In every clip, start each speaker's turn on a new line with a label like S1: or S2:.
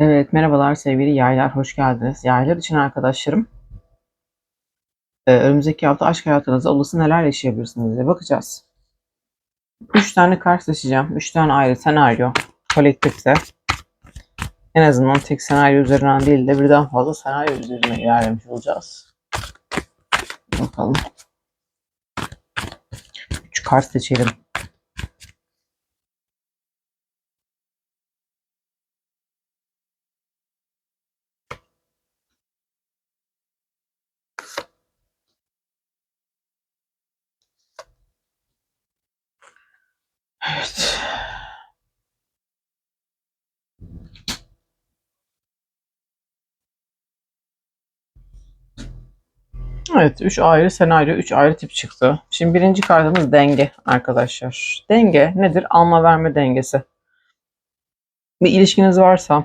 S1: Evet, merhabalar sevgili yaylar, hoş geldiniz. Yaylar için arkadaşlarım, e, önümüzdeki hafta aşk hayatınızda olası neler yaşayabilirsiniz diye bakacağız. Üç tane kart seçeceğim. Üç tane ayrı senaryo, kolektifte. En azından tek senaryo üzerinden değil de birden fazla senaryo üzerine ilerlemiş olacağız. Bakalım. Üç kart seçelim. Evet, 3 ayrı senaryo, 3 ayrı tip çıktı. Şimdi birinci kartımız denge arkadaşlar. Denge nedir? Alma verme dengesi. Bir ilişkiniz varsa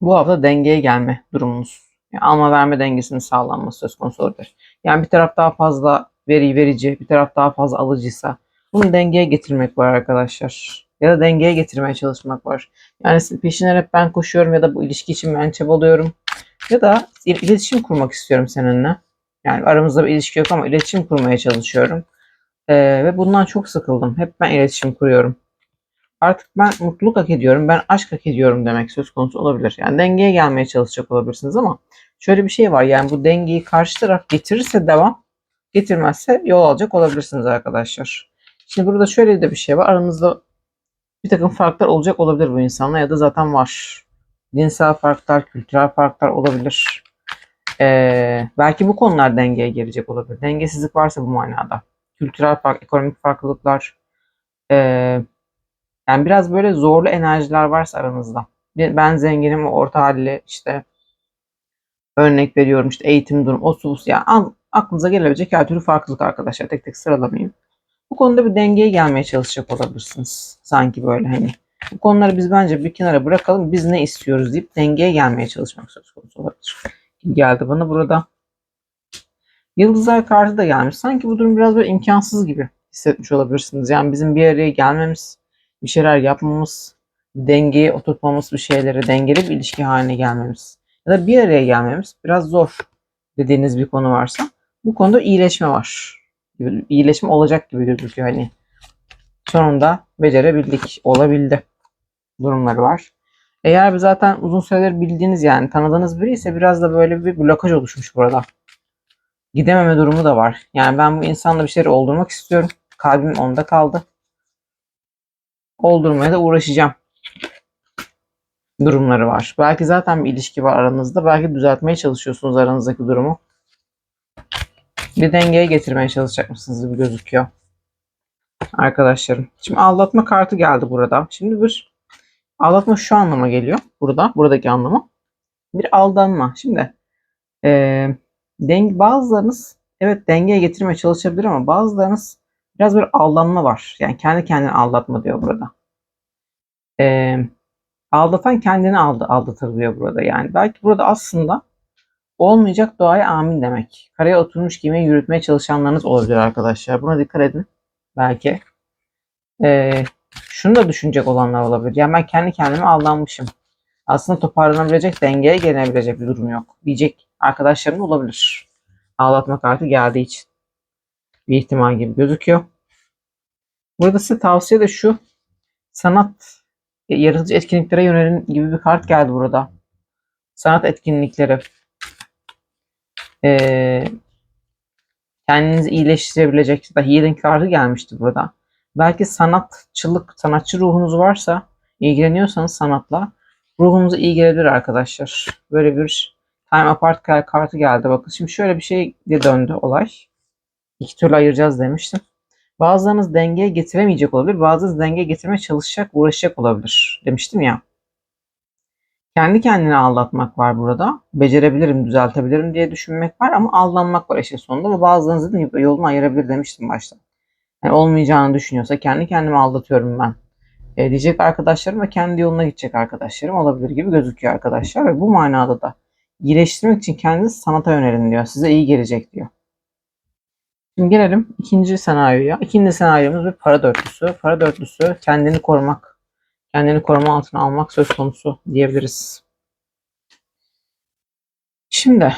S1: bu hafta dengeye gelme durumunuz. Yani alma verme dengesinin sağlanması söz konusu olabilir. Yani bir taraf daha fazla veri verici, bir taraf daha fazla alıcıysa bunu dengeye getirmek var arkadaşlar. Ya da dengeye getirmeye çalışmak var. Yani peşinden hep ben koşuyorum ya da bu ilişki için ben çabalıyorum. Ya da iletişim kurmak istiyorum seninle. Yani aramızda bir ilişki yok ama iletişim kurmaya çalışıyorum. Ee, ve bundan çok sıkıldım. Hep ben iletişim kuruyorum. Artık ben mutluluk hak ediyorum, ben aşk hak ediyorum demek söz konusu olabilir. Yani dengeye gelmeye çalışacak olabilirsiniz ama şöyle bir şey var. Yani bu dengeyi karşı taraf getirirse devam, getirmezse yol alacak olabilirsiniz arkadaşlar. Şimdi burada şöyle de bir şey var. Aranızda bir takım farklar olacak olabilir bu insanla ya da zaten var. Dinsel farklar, kültürel farklar olabilir. Ee, belki bu konular dengeye gelecek olabilir. Dengesizlik varsa bu manada. Kültürel fark, ekonomik farklılıklar. Ee, yani biraz böyle zorlu enerjiler varsa aranızda. Ben zenginim, orta halli işte örnek veriyorum işte eğitim durum, o sus yani aklınıza gelebilecek her türlü farklılık arkadaşlar. Tek tek sıralamayayım. Bu konuda bir dengeye gelmeye çalışacak olabilirsiniz. Sanki böyle hani. Bu konuları biz bence bir kenara bırakalım. Biz ne istiyoruz deyip dengeye gelmeye çalışmak söz konusu olabilir. Geldi bana burada. Yıldızlar kartı da gelmiş. Sanki bu durum biraz böyle imkansız gibi hissetmiş olabilirsiniz. Yani bizim bir araya gelmemiz, bir şeyler yapmamız, bir dengeyi oturtmamız, bir şeylere dengeli bir ilişki haline gelmemiz ya da bir araya gelmemiz biraz zor dediğiniz bir konu varsa bu konuda iyileşme var iyileşme olacak gibi gözüküyor hani. Sonunda becerebildik, olabildi durumları var. Eğer zaten uzun süredir bildiğiniz yani tanıdığınız biri ise biraz da böyle bir blokaj oluşmuş burada. Gidememe durumu da var. Yani ben bu insanla bir şeyleri oldurmak istiyorum. Kalbim onda kaldı. Oldurmaya da uğraşacağım. Durumları var. Belki zaten bir ilişki var aranızda. Belki düzeltmeye çalışıyorsunuz aranızdaki durumu bir dengeye getirmeye çalışacak mısınız gibi gözüküyor. Arkadaşlarım. Şimdi aldatma kartı geldi burada. Şimdi bir aldatma şu anlama geliyor. Burada. Buradaki anlamı. Bir aldanma. Şimdi e, deng bazılarınız evet dengeye getirmeye çalışabilir ama bazılarınız biraz bir aldanma var. Yani kendi kendine aldatma diyor burada. E, aldatan kendini aldı, aldatır diyor burada. Yani belki burada aslında Olmayacak doğaya amin demek. Karaya oturmuş gemiyi yürütmeye çalışanlarınız olabilir arkadaşlar. Buna dikkat edin. Belki. Ee, şunu da düşünecek olanlar olabilir. Yani ben kendi kendime aldanmışım. Aslında toparlanabilecek, dengeye gelebilecek bir durum yok. Diyecek arkadaşlarım olabilir. Ağlatma kartı geldiği için. Bir ihtimal gibi gözüküyor. Burada size tavsiye de şu. Sanat, yaratıcı etkinliklere yönelin gibi bir kart geldi burada. Sanat etkinlikleri e, kendinizi iyileştirebilecek da healing kartı gelmişti burada. Belki sanatçılık, sanatçı ruhunuz varsa, ilgileniyorsanız sanatla ruhunuza iyi gelebilir arkadaşlar. Böyle bir time apart kartı geldi. Bakın şimdi şöyle bir şey de döndü olay. İki türlü ayıracağız demiştim. Bazılarınız dengeye getiremeyecek olabilir. Bazılarınız dengeye getirmeye çalışacak, uğraşacak olabilir demiştim ya. Kendi kendini aldatmak var burada. Becerebilirim, düzeltebilirim diye düşünmek var ama aldanmak var işin sonunda. Ve bazılarınız dediğim gibi yolunu ayırabilir demiştim başta. Yani olmayacağını düşünüyorsa kendi kendimi aldatıyorum ben. E, diyecek arkadaşlarım ve kendi yoluna gidecek arkadaşlarım olabilir gibi gözüküyor arkadaşlar. Ve bu manada da iyileştirmek için kendiniz sanata yönelin diyor. Size iyi gelecek diyor. Şimdi gelelim ikinci senaryoya. İkinci senaryomuz bir para dörtlüsü. Para dörtlüsü kendini korumak kendini koruma altına almak söz konusu diyebiliriz. Şimdi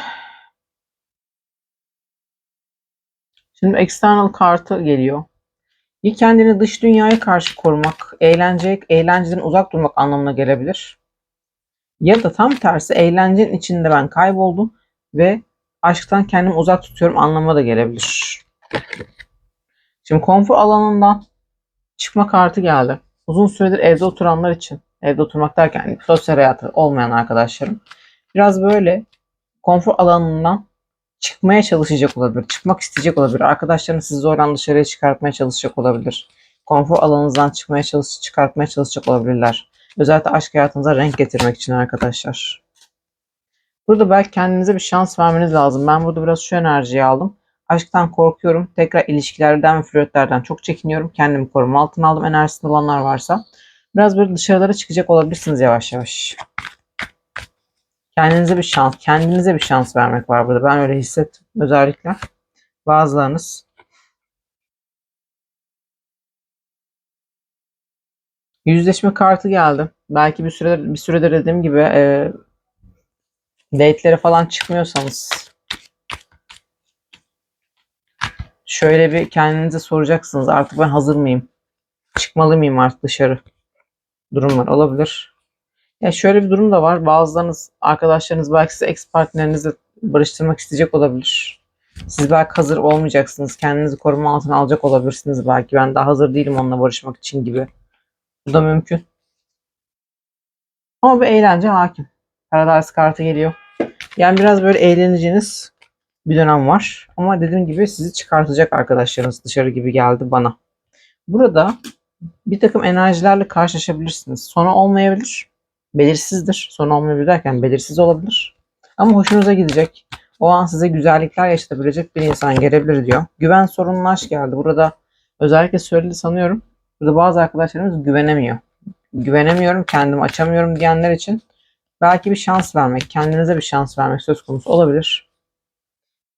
S1: Şimdi external kartı geliyor. Ya kendini dış dünyaya karşı korumak, eğlence, eğlenceden uzak durmak anlamına gelebilir. Ya da tam tersi eğlencenin içinde ben kayboldum ve aşktan kendimi uzak tutuyorum anlamına da gelebilir. Şimdi konfor alanından çıkma kartı geldi. Uzun süredir evde oturanlar için, evde oturmak derken sosyal hayatı olmayan arkadaşlarım biraz böyle konfor alanından çıkmaya çalışacak olabilir. Çıkmak isteyecek olabilir. Arkadaşlarınız sizi zorla dışarıya çıkartmaya çalışacak olabilir. Konfor alanınızdan çıkmaya çalış çıkartmaya çalışacak olabilirler. Özellikle aşk hayatınıza renk getirmek için arkadaşlar. Burada belki kendinize bir şans vermeniz lazım. Ben burada biraz şu enerjiyi aldım. Aşktan korkuyorum. Tekrar ilişkilerden ve flörtlerden çok çekiniyorum. Kendimi koruma altına aldım enerjisinde olanlar varsa. Biraz böyle dışarılara çıkacak olabilirsiniz yavaş yavaş. Kendinize bir şans, kendinize bir şans vermek var burada. Ben öyle hissettim özellikle. Bazılarınız yüzleşme kartı geldi. Belki bir süredir, bir süredir dediğim gibi e, date'lere falan çıkmıyorsanız şöyle bir kendinize soracaksınız. Artık ben hazır mıyım? Çıkmalı mıyım artık dışarı? Durumlar olabilir. Ya şöyle bir durum da var. Bazılarınız, arkadaşlarınız belki size ex partnerinizle barıştırmak isteyecek olabilir. Siz belki hazır olmayacaksınız. Kendinizi koruma altına alacak olabilirsiniz belki. Ben daha hazır değilim onunla barışmak için gibi. Bu da mümkün. Ama bir eğlence hakim. Paradise kartı geliyor. Yani biraz böyle eğleneceğiniz bir dönem var. Ama dediğim gibi sizi çıkartacak arkadaşlarınız dışarı gibi geldi bana. Burada bir takım enerjilerle karşılaşabilirsiniz. Sonu olmayabilir. Belirsizdir. Sonu olmayabilir derken belirsiz olabilir. Ama hoşunuza gidecek. O an size güzellikler yaşatabilecek bir insan gelebilir diyor. Güven sorunlu aşk geldi. Burada özellikle söyledi sanıyorum. Burada bazı arkadaşlarımız güvenemiyor. Güvenemiyorum, kendimi açamıyorum diyenler için belki bir şans vermek, kendinize bir şans vermek söz konusu olabilir.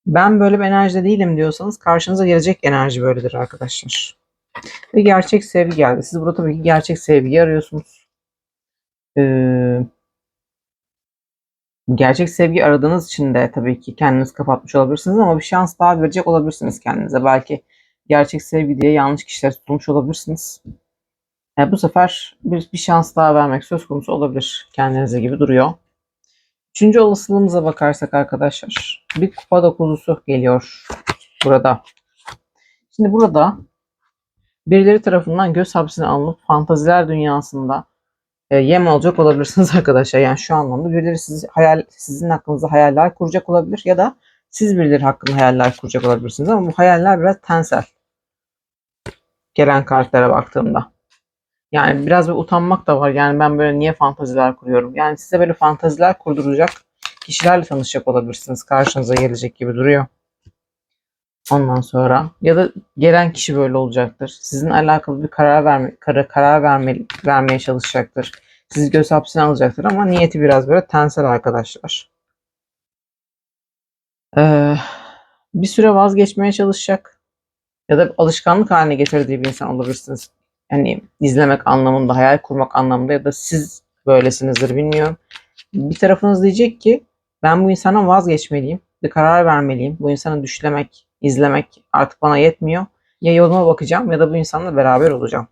S1: Ben böyle bir enerjide değilim diyorsanız karşınıza gelecek enerji böyledir arkadaşlar. Ve gerçek sevgi geldi. Siz burada tabii ki gerçek sevgiyi arıyorsunuz. Ee, gerçek sevgi aradığınız için de tabii ki kendiniz kapatmış olabilirsiniz ama bir şans daha verecek olabilirsiniz kendinize. Belki gerçek sevgi diye yanlış kişiler tutulmuş olabilirsiniz. Yani bu sefer bir, bir şans daha vermek söz konusu olabilir kendinize gibi duruyor. Üçüncü olasılığımıza bakarsak arkadaşlar bir kupa dokuzusu geliyor burada. Şimdi burada birileri tarafından göz hapsine alınıp fantaziler dünyasında yem olacak olabilirsiniz arkadaşlar. Yani şu anlamda birileri sizi hayal, sizin hakkınızda hayaller kuracak olabilir ya da siz birileri hakkında hayaller kuracak olabilirsiniz ama bu hayaller biraz tensel. Gelen kartlara baktığımda. Yani biraz bir utanmak da var. Yani ben böyle niye fantaziler kuruyorum? Yani size böyle fantaziler kurduracak kişilerle tanışacak olabilirsiniz. Karşınıza gelecek gibi duruyor. Ondan sonra ya da gelen kişi böyle olacaktır. Sizin alakalı bir karar verme karar, karar verme, vermeye çalışacaktır. Sizi göz hapsine alacaktır ama niyeti biraz böyle tensel arkadaşlar. Ee, bir süre vazgeçmeye çalışacak ya da alışkanlık haline getirdiği bir insan olabilirsiniz. Yani izlemek anlamında, hayal kurmak anlamında ya da siz böylesinizdir bilmiyorum. Bir tarafınız diyecek ki ben bu insandan vazgeçmeliyim. Bir karar vermeliyim. Bu insanı düşlemek, izlemek artık bana yetmiyor. Ya yoluma bakacağım ya da bu insanla beraber olacağım.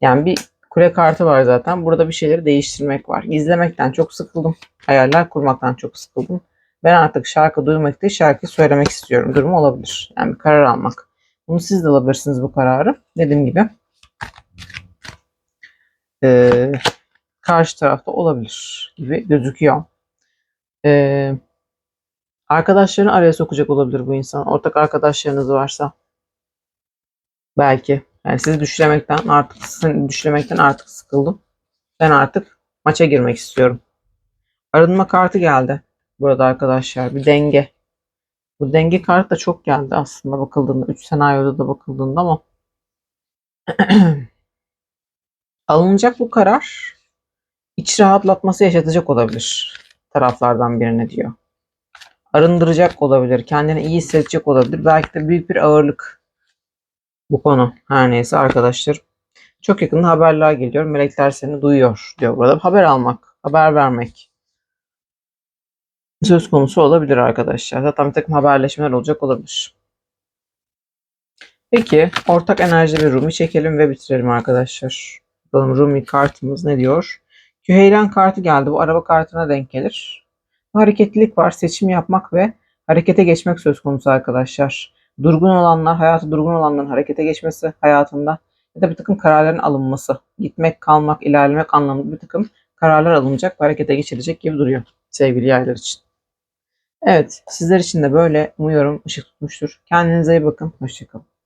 S1: Yani bir kule kartı var zaten. Burada bir şeyleri değiştirmek var. İzlemekten çok sıkıldım. Hayaller kurmaktan çok sıkıldım. Ben artık şarkı duymak değil şarkı söylemek istiyorum. Durumu olabilir. Yani bir karar almak. Bunu siz de alabilirsiniz bu kararı. Dediğim gibi. Ee, karşı tarafta olabilir gibi gözüküyor. Ee, arkadaşlarını araya sokacak olabilir bu insan. Ortak arkadaşlarınız varsa. Belki. Yani sizi düşlemekten artık sizin düşlemekten artık sıkıldım. Ben artık maça girmek istiyorum. Arınma kartı geldi. Burada arkadaşlar bir denge. Bu denge kartı da çok geldi aslında bakıldığında. 3 senaryoda da bakıldığında ama alınacak bu karar iç rahatlatması yaşatacak olabilir taraflardan birine diyor. Arındıracak olabilir, kendini iyi hissedecek olabilir. Belki de büyük bir ağırlık bu konu. Her neyse arkadaşlar. Çok yakında haberler geliyor. Melekler seni duyuyor diyor burada. Haber almak, haber vermek. söz konusu olabilir arkadaşlar. Zaten bir takım haberleşmeler olacak olabilir. Peki ortak enerjide bir Rumi çekelim ve bitirelim arkadaşlar. Bakalım Rumi kartımız ne diyor? Küheylan kartı geldi. Bu araba kartına denk gelir. Hareketlilik var. Seçim yapmak ve harekete geçmek söz konusu arkadaşlar. Durgun olanlar, hayatı durgun olanların harekete geçmesi hayatında ya da bir takım kararların alınması. Gitmek, kalmak, ilerlemek anlamında bir takım kararlar alınacak harekete geçilecek gibi duruyor sevgili yaylar için. Evet, sizler için de böyle umuyorum ışık tutmuştur. Kendinize iyi bakın. Hoşçakalın.